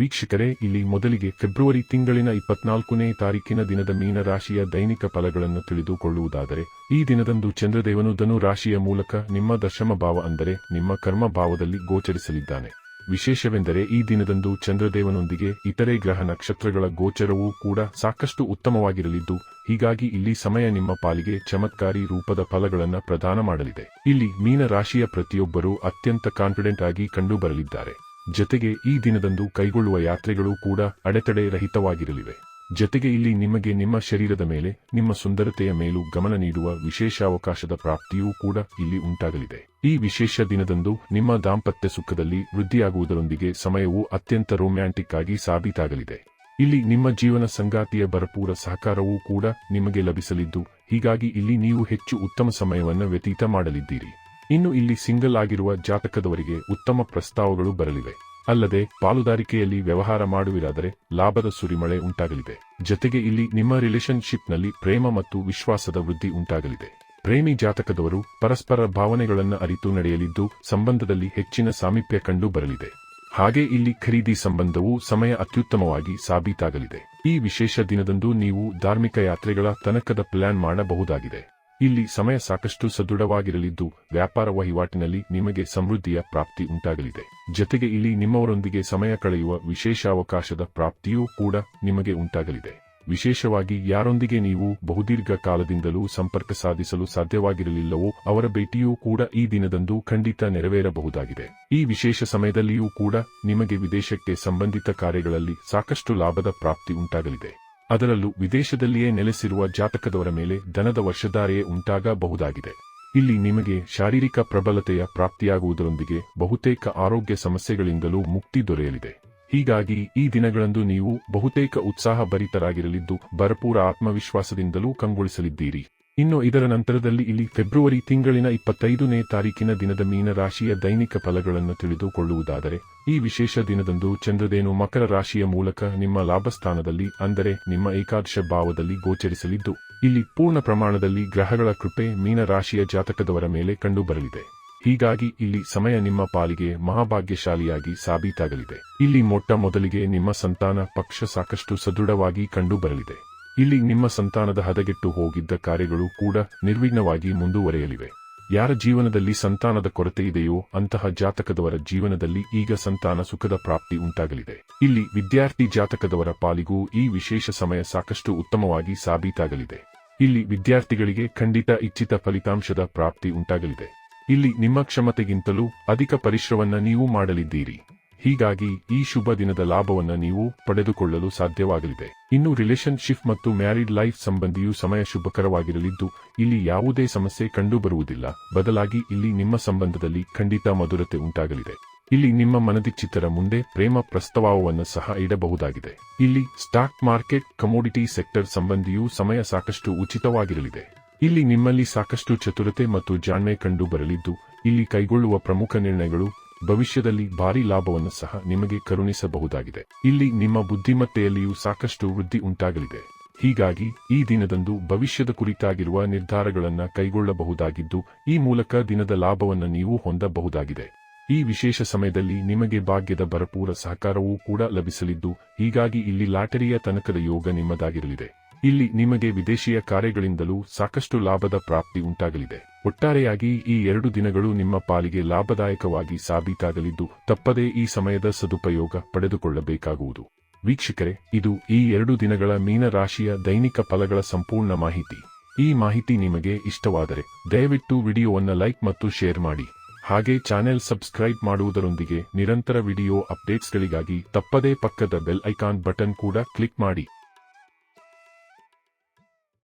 ವೀಕ್ಷಕರೇ, ಇಲ್ಲಿ ಮೊದಲಿಗೆ ಫೆಬ್ರವರಿ ತಿಂಗಳಿನ ಇಪ್ಪತ್ನಾಲ್ಕನೇ ತಾರೀಕಿನ ದಿನದ ಮೀನರಾಶಿಯ ದೈನಿಕ ಫಲಗಳನ್ನು ತಿಳಿದುಕೊಳ್ಳುವುದಾದರೆ, ಈ ದಿನದಂದು ಚಂದ್ರದೇವನು ಧನು ರಾಶಿಯ ಮೂಲಕ ನಿಮ್ಮ ದಶಮ ಭಾವ ಅಂದರೆ ನಿಮ್ಮ ಕರ್ಮ ಭಾವದಲ್ಲಿ ಗೋಚರಿಸಲಿದ್ದಾನೆ. ವಿಶೇಷವೆಂದರೆ ಈ ದಿನದಂದು ಚಂದ್ರದೇವನೊಂದಿಗೆ ಇತರೆ ಗ್ರಹ ನಕ್ಷತ್ರಗಳ ಗೋಚರವೂ ಕೂಡ ಸಾಕಷ್ಟು ಉತ್ತಮವಾಗಿರಲಿದ್ದು, ಹೀಗಾಗಿ ಇಲ್ಲಿ ಸಮಯ ನಿಮ್ಮ ಪಾಲಿಗೆ ಚಮತ್ಕಾರಿ ರೂಪದ ಫಲಗಳನ್ನು ಪ್ರದಾನ ಮಾಡಲಿದೆ. ಇಲ್ಲಿ ಮೀನ ರಾಶಿಯ ಪ್ರತಿಯೊಬ್ಬರೂ ಅತ್ಯಂತ ಕಾನ್ಫಿಡೆಂಟ್ ಆಗಿ ಕಂಡುಬರಲಿದ್ದಾರೆ. ಜೊತೆಗೆ ಈ ದಿನದಂದು ಕೈಗೊಳ್ಳುವ ಯಾತ್ರೆಗಳು ಕೂಡ ಅಡೆತಡೆ ರಹಿತವಾಗಿರಲಿವೆ. ಜತೆಗೆ ಇಲ್ಲಿ ನಿಮಗೆ ನಿಮ್ಮ ಶರೀರದ ಮೇಲೆ, ನಿಮ್ಮ ಸುಂದರತೆಯ ಮೇಲೂ ಗಮನ ನೀಡುವ ವಿಶೇಷ ಅವಕಾಶದ ಪ್ರಾಪ್ತಿಯೂ ಕೂಡ ಇಲ್ಲಿ ಉಂಟಾಗಲಿದೆ. ಈ ವಿಶೇಷ ದಿನದಂದು ನಿಮ್ಮ ದಾಂಪತ್ಯ ಸುಖದಲ್ಲಿ ವೃದ್ಧಿಯಾಗುವುದರೊಂದಿಗೆ ಸಮಯವು ಅತ್ಯಂತ ರೊಮ್ಯಾಂಟಿಕ್ ಆಗಿ ಸಾಬೀತಾಗಲಿದೆ. ಇಲ್ಲಿ ನಿಮ್ಮ ಜೀವನ ಸಂಗಾತಿಯ ಭರಪೂರ ಸಹಕಾರವೂ ಕೂಡ ನಿಮಗೆ ಲಭಿಸಲಿದ್ದು, ಹೀಗಾಗಿ ಇಲ್ಲಿ ನೀವು ಹೆಚ್ಚು ಉತ್ತಮ ಸಮಯವನ್ನು ವ್ಯತೀತ ಮಾಡಲಿದ್ದೀರಿ. ಇನ್ನು ಇಲ್ಲಿ ಸಿಂಗಲ್ ಆಗಿರುವ ಜಾತಕದವರಿಗೆ ಉತ್ತಮ ಪ್ರಸ್ತಾವಗಳು ಬರಲಿವೆ. ಅಲ್ಲದೆ, ಪಾಲುದಾರಿಕೆಯಲ್ಲಿ ವ್ಯವಹಾರ ಮಾಡುವಿರಾದರೆ ಲಾಭದ ಸುರಿಮಳೆ ಉಂಟಾಗಲಿದೆ. ಜೊತೆಗೆ ಇಲ್ಲಿ ನಿಮ್ಮ ರಿಲೇಶನ್ಶಿಪ್ನಲ್ಲಿ ಪ್ರೇಮ ಮತ್ತು ವಿಶ್ವಾಸದ ವೃದ್ಧಿ ಉಂಟಾಗಲಿದೆ. ಪ್ರೇಮಿ ಜಾತಕದವರು ಪರಸ್ಪರ ಭಾವನೆಗಳನ್ನು ಅರಿತು ನಡೆಯಲಿದ್ದು, ಸಂಬಂಧದಲ್ಲಿ ಹೆಚ್ಚಿನ ಸಾಮೀಪ್ಯ ಕಂಡು ಬರಲಿದೆ. ಹಾಗೆ ಇಲ್ಲಿ ಖರೀದಿ ಸಂಬಂಧವು ಸಮಯ ಅತ್ಯುತ್ತಮವಾಗಿ ಸಾಬೀತಾಗಲಿದೆ. ಈ ವಿಶೇಷ ದಿನದಂದು ನೀವು ಧಾರ್ಮಿಕ ಯಾತ್ರೆಗಳ ತನಕದ ಪ್ಲಾನ್ ಮಾಡಬಹುದಾಗಿದೆ. ಇಲ್ಲಿ ಸಮಯ ಸಾಕಷ್ಟು ಸದೃಢವಾಗಿರಲಿದ್ದು, ವ್ಯಾಪಾರ ವಹಿವಾಟಿನಲ್ಲಿ ನಿಮಗೆ ಸಮೃದ್ಧಿಯ ಪ್ರಾಪ್ತಿ ಉಂಟಾಗಲಿದೆ. ಜೊತೆಗೆ ಇಲ್ಲಿ ನಿಮ್ಮವರೊಂದಿಗೆ ಸಮಯ ಕಳೆಯುವ ವಿಶೇಷ ಅವಕಾಶದ ಪ್ರಾಪ್ತಿಯೂ ಕೂಡ ನಿಮಗೆ ಉಂಟಾಗಲಿದೆ. ವಿಶೇಷವಾಗಿ ಯಾರೊಂದಿಗೆ ನೀವು ಬಹುದೀರ್ಘ ಕಾಲದಿಂದಲೂ ಸಂಪರ್ಕ ಸಾಧಿಸಲು ಸಾಧ್ಯವಾಗಿರಲಿಲ್ಲವೋ ಅವರ ಭೇಟಿಯೂ ಕೂಡ ಈ ದಿನದಂದು ಖಂಡಿತ ನೆರವೇರಬಹುದಾಗಿದೆ. ಈ ವಿಶೇಷ ಸಮಯದಲ್ಲಿಯೂ ಕೂಡ ನಿಮಗೆ ವಿದೇಶಕ್ಕೆ ಸಂಬಂಧಿತ ಕಾರ್ಯಗಳಲ್ಲಿ ಸಾಕಷ್ಟು ಲಾಭದ ಪ್ರಾಪ್ತಿ ಉಂಟಾಗಲಿದೆ. ಅದರಲ್ಲೂ ವಿದೇಶದಲ್ಲಿಯೇ ನೆಲೆಸಿರುವ ಜಾತಕದವರ ಮೇಲೆ ಧನದ ವರ್ಷಧಾರೆಯೇ ಉಂಟಾಗಬಹುದಾಗಿದೆ. ಇಲ್ಲಿ ನಿಮಗೆ ಶಾರೀರಿಕ ಪ್ರಬಲತೆಯ ಪ್ರಾಪ್ತಿಯಾಗುವುದರೊಂದಿಗೆ ಬಹುತೇಕ ಆರೋಗ್ಯ ಸಮಸ್ಯೆಗಳಿಂದಲೂ ಮುಕ್ತಿ ದೊರೆಯಲಿದೆ. ಹೀಗಾಗಿ ಈ ದಿನಗಳಂದು ನೀವು ಬಹುತೇಕ ಉತ್ಸಾಹಭರಿತರಾಗಿರಲಿದ್ದು, ಭರಪೂರ ಆತ್ಮವಿಶ್ವಾಸದಿಂದಲೂ ಕಂಗೊಳಿಸಲಿದ್ದೀರಿ. ಇನ್ನು ಇದರ ನಂತರದಲ್ಲಿ ಇಲ್ಲಿ ಫೆಬ್ರವರಿ ತಿಂಗಳಿನ ಇಪ್ಪತ್ತೈದನೇ ತಾರೀಕಿನ ದಿನದ ಮೀನರಾಶಿಯ ದೈನಿಕ ಫಲಗಳನ್ನು ತಿಳಿದುಕೊಳ್ಳುವುದಾದರೆ, ಈ ವಿಶೇಷ ದಿನದಂದು ಚಂದ್ರದೇನು ಮಕರ ರಾಶಿಯ ಮೂಲಕ ನಿಮ್ಮ ಲಾಭಸ್ಥಾನದಲ್ಲಿ, ಅಂದರೆ ನಿಮ್ಮ ಏಕಾದಶ ಭಾವದಲ್ಲಿ ಗೋಚರಿಸಲಿದ್ದು, ಇಲ್ಲಿ ಪೂರ್ಣ ಪ್ರಮಾಣದಲ್ಲಿ ಗ್ರಹಗಳ ಕೃಪೆ ಮೀನರಾಶಿಯ ಜಾತಕದವರ ಮೇಲೆ ಕಂಡುಬರಲಿದೆ. ಹೀಗಾಗಿ ಇಲ್ಲಿ ಸಮಯ ನಿಮ್ಮ ಪಾಲಿಗೆ ಮಹಾಭಾಗ್ಯಶಾಲಿಯಾಗಿ ಸಾಬೀತಾಗಲಿದೆ. ಇಲ್ಲಿ ಮೊಟ್ಟ ಮೊದಲಿಗೆ ನಿಮ್ಮ ಸಂತಾನ ಪಕ್ಷ ಸಾಕಷ್ಟು ಸದೃಢವಾಗಿ ಕಂಡುಬರಲಿದೆ. ಇಲ್ಲಿ ನಿಮ್ಮ ಸಂತಾನದ ಹದಗೆಟ್ಟು ಹೋಗಿದ್ದ ಕಾರ್ಯಗಳು ಕೂಡ ನಿರ್ವಿಘ್ನವಾಗಿ ಮುಂದುವರೆಯಲಿವೆ. ಯಾರ ಜೀವನದಲ್ಲಿ ಸಂತಾನದ ಕೊರತೆ ಇದೆಯೋ ಅಂತಹ ಜಾತಕದವರ ಜೀವನದಲ್ಲಿ ಈಗ ಸಂತಾನ ಸುಖದ ಪ್ರಾಪ್ತಿ ಉಂಟಾಗಲಿದೆ. ಇಲ್ಲಿ ವಿದ್ಯಾರ್ಥಿ ಜಾತಕದವರ ಪಾಲಿಗೂ ಈ ವಿಶೇಷ ಸಮಯ ಸಾಕಷ್ಟು ಉತ್ತಮವಾಗಿ ಸಾಬೀತಾಗಲಿದೆ. ಇಲ್ಲಿ ವಿದ್ಯಾರ್ಥಿಗಳಿಗೆ ಖಂಡಿತ ಇಚ್ಛಿತ ಫಲಿತಾಂಶದ ಪ್ರಾಪ್ತಿ ಉಂಟಾಗಲಿದೆ. ಇಲ್ಲಿ ನಿಮ್ಮ ಕ್ಷಮತೆಗಿಂತಲೂ ಅಧಿಕ ಪರಿಶ್ರವನ್ನ ನೀವು ಮಾಡಲಿದ್ದೀರಿ. ಹೀಗಾಗಿ ಈ ಶುಭ ದಿನದ ಲಾಭವನ್ನು ನೀವು ಪಡೆದುಕೊಳ್ಳಲು ಸಾಧ್ಯವಾಗಲಿದೆ. ಇನ್ನು ರಿಲೇಶನ್ಶಿಪ್ ಮತ್ತು ಮ್ಯಾರಿಡ್ ಲೈಫ್ ಸಂಬಂಧಿಯು ಸಮಯ ಶುಭಕರವಾಗಿರಲಿದ್ದು, ಇಲ್ಲಿ ಯಾವುದೇ ಸಮಸ್ಯೆ ಕಂಡುಬರುವುದಿಲ್ಲ. ಬದಲಾಗಿ ಇಲ್ಲಿ ನಿಮ್ಮ ಸಂಬಂಧದಲ್ಲಿ ಖಂಡಿತ ಮಧುರತೆ ಉಂಟಾಗಲಿದೆ. ಇಲ್ಲಿ ನಿಮ್ಮ ಮನದಿಚ್ಚಿತರ ಮುಂದೆ ಪ್ರೇಮ ಪ್ರಸ್ತಾವವನ್ನು ಸಹ ಇಡಬಹುದಾಗಿದೆ. ಇಲ್ಲಿ ಸ್ಟಾಕ್ ಮಾರ್ಕೆಟ್, ಕಮೋಡಿಟಿ ಸೆಕ್ಟರ್ ಸಂಬಂಧಿಯೂ ಸಮಯ ಸಾಕಷ್ಟು ಉಚಿತವಾಗಿರಲಿದೆ. ಇಲ್ಲಿ ನಿಮ್ಮಲ್ಲಿ ಸಾಕಷ್ಟು ಚತುರತೆ ಮತ್ತು ಜಾಣ್ಮೆ ಕಂಡು ಬರಲಿದ್ದು ಇಲ್ಲಿ ಕೈಗೊಳ್ಳುವ ಪ್ರಮುಖ ನಿರ್ಣಯಗಳು ಭವಿಷ್ಯದಲ್ಲಿ ಭಾರಿ ಲಾಭವನ್ನು ಸಹ ನಿಮಗೆ ಕರುಣಿಸಬಹುದಾಗಿದೆ. ಇಲ್ಲಿ ನಿಮ್ಮ ಬುದ್ಧಿಮತ್ತೆಯಲ್ಲಿಯೂ ಸಾಕಷ್ಟು ವೃದ್ಧಿ ಉಂಟಾಗಲಿದೆ. ಹೀಗಾಗಿ ಈ ದಿನದಂದು ಭವಿಷ್ಯದ ಕುರಿತಾಗಿರುವ ನಿರ್ಧಾರಗಳನ್ನು ಕೈಗೊಳ್ಳಬಹುದಾಗಿದ್ದು, ಈ ಮೂಲಕ ದಿನದ ಲಾಭವನ್ನು ನೀವು ಹೊಂದಬಹುದಾಗಿದೆ. ಈ ವಿಶೇಷ ಸಮಯದಲ್ಲಿ ನಿಮಗೆ ಭಾಗ್ಯದ ಭರಪೂರ ಸಹಕಾರವೂ ಕೂಡ ಲಭಿಸಲಿದ್ದು, ಹೀಗಾಗಿ ಇಲ್ಲಿ ಲಾಟರಿಯ ತನಕದ ಯೋಗ ನಿಮ್ಮದಾಗಿರಲಿದೆ. ಇಲ್ಲಿ ನಿಮಗೆ ವಿದೇಶಿಯ ಕಾರ್ಯಗಳಿಂದಲೂ ಸಾಕಷ್ಟು ಲಾಭದ ಪ್ರಾಪ್ತಿ ಉಂಟಾಗಲಿದೆ. ಒಟ್ಟಾರೆಯಾಗಿ ಈ ಎರಡು ದಿನಗಳು ನಿಮ್ಮ ಪಾಲಿಗೆ ಲಾಭದಾಯಕವಾಗಿ ಸಾಬೀತಾಗಲಿದ್ದು ತಪ್ಪದೇ ಈ ಸಮಯದ ಸದುಪಯೋಗ ಪಡೆದುಕೊಳ್ಳಬೇಕಾಗುವುದು. ವೀಕ್ಷಕರೇ, ಇದು ಈ ಎರಡು ದಿನಗಳ ಮೀನರಾಶಿಯ ದೈನಿಕ ಫಲಗಳ ಸಂಪೂರ್ಣ ಮಾಹಿತಿ. ಈ ಮಾಹಿತಿ ನಿಮಗೆ ಇಷ್ಟವಾದರೆ ದಯವಿಟ್ಟು ವಿಡಿಯೋವನ್ನು ಲೈಕ್ ಮತ್ತು ಶೇರ್ ಮಾಡಿ. ಹಾಗೆ ಚಾನೆಲ್ ಸಬ್ಸ್ಕ್ರೈಬ್ ಮಾಡುವುದರೊಂದಿಗೆ ನಿರಂತರ ವಿಡಿಯೋ ಅಪ್ಡೇಟ್ಸ್ಗಳಿಗಾಗಿ ತಪ್ಪದೇ ಪಕ್ಕದ ಬೆಲ್ ಐಕಾನ್ ಬಟನ್ ಕೂಡ ಕ್ಲಿಕ್ ಮಾಡಿ.